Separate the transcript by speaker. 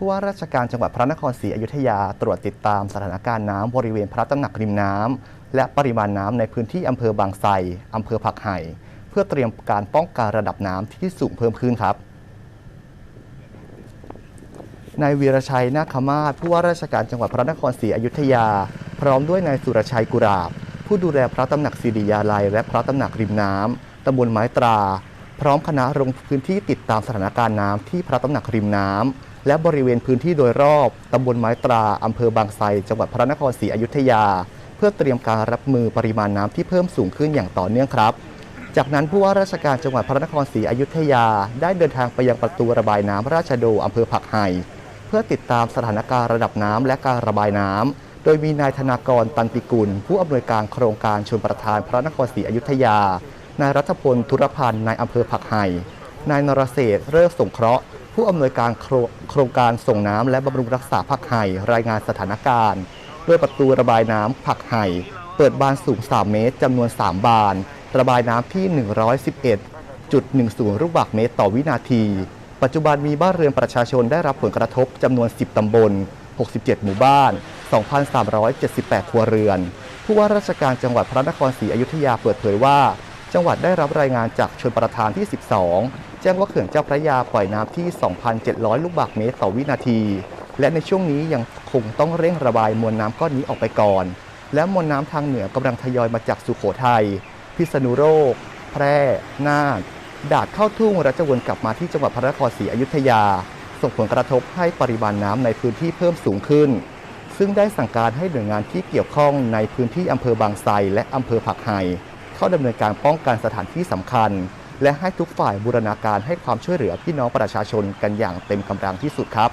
Speaker 1: ผู้ว่าราชการจังหวัดพระนครศรีอยุธยาตรวจติดตามสถานการณ์น้ำบริเวณพระตำหนักริมน้ำและปริมาณน้ำในพื้นที่อำเภอบางไทรอำเภอผักไห่ เพื่อเตรียมการป้องกันระดับน้ำที่สูงเพิ่มขึ้นครับนายวีรชัยนาคมาศผู้ว่าราชการจังหวัดพระนครศรีอยุธยา พร้อมด้วยนายสุรชัยกุราบ ผู้ดูแลพระตำหนักศิริยาลัย และพระตำหนักริมน้ำตำบลไม้ตรา พร้อมคณะลงพื้นที่ติดตามสถานการณ์น้ำที่พระตำหนักริมน้ำ และบริเวณพื้นที่โดยรอบตำบลไม้ตราอำเภอบางไทรจังหวัดพระนครศรีอยุธยา เพื่อเตรียมการรับมือปริมาณน้ำที่เพิ่มสูงขึ้นอย่างต่อเนื่องครับ จากนั้นผู้ว่าราชการจังหวัดพระนครศรีอยุธยา ได้เดินทางไปยังประตูระบายน้ำราชโดอำเภอผักไห่เพื่อติดตามสถานการณ์ระดับน้ำและการระบายน้ำโดยมีนายธนากรตันติกุล ผู้อำนวยการโครงการชนประทานพระนครศรีอยุธยา นายรัฐพลธุรพันธ์นายอำเภอผักไห่นายนรเศษเลิศสงเคราะห์ ผู้อำนวยการโครโครงการส่งน้ำและบำรุงรักษาผักไห่รายงานสถานการณ์ด้วยประตูระบายน้ำผักไห่เปิดบานสูง 3 เมตรจำนวน 3 บาน ระบายน้ำที่ 111.10 ลูกบาศก์เมตรต่อวินาที ปัจจุบันมีบ้านเรือนประชาชนได้รับผลกระทบจำนวน 10 ตำบล 67 หมู่บ้าน 2,378 ครัวเรือน ผู้ว่าราชการจังหวัดพระนครศรีอยุธยาเปิดเผยว่า จังหวัดได้รับรายงานจากชนประทานที่ 12 แจ้งว่าเขื่อนเจ้าพระยาปล่อยน้ำที่ 2,700 ลูกบาศก์เมตรต่อวินาที และในช่วงนี้ยังคงต้องเร่งระบายมวลน้ำก้อนนี้ออกไปก่อน และมวลน้ำทางเหนือกำลังทยอยมาจากสุโขทัย พิษณุโลก แพร่ น่านดาดเข้าทุ่งและจะวนกลับมาที่จังหวัดพระนครศรีอยุธยา ส่งผลกระทบให้ปริมาณน้ำในพื้นที่เพิ่มสูงขึ้น ซึ่งได้สั่งการให้หน่วยงานที่เกี่ยวข้องในพื้นที่อำเภอบางไทรและอำเภอผักไห่ เข้าดำเนินการป้องกันสถานที่สำคัญ และให้ทุกฝ่ายบูรณาการให้ความช่วยเหลือพี่น้องประชาชนกันอย่างเต็มกำลังที่สุดครับ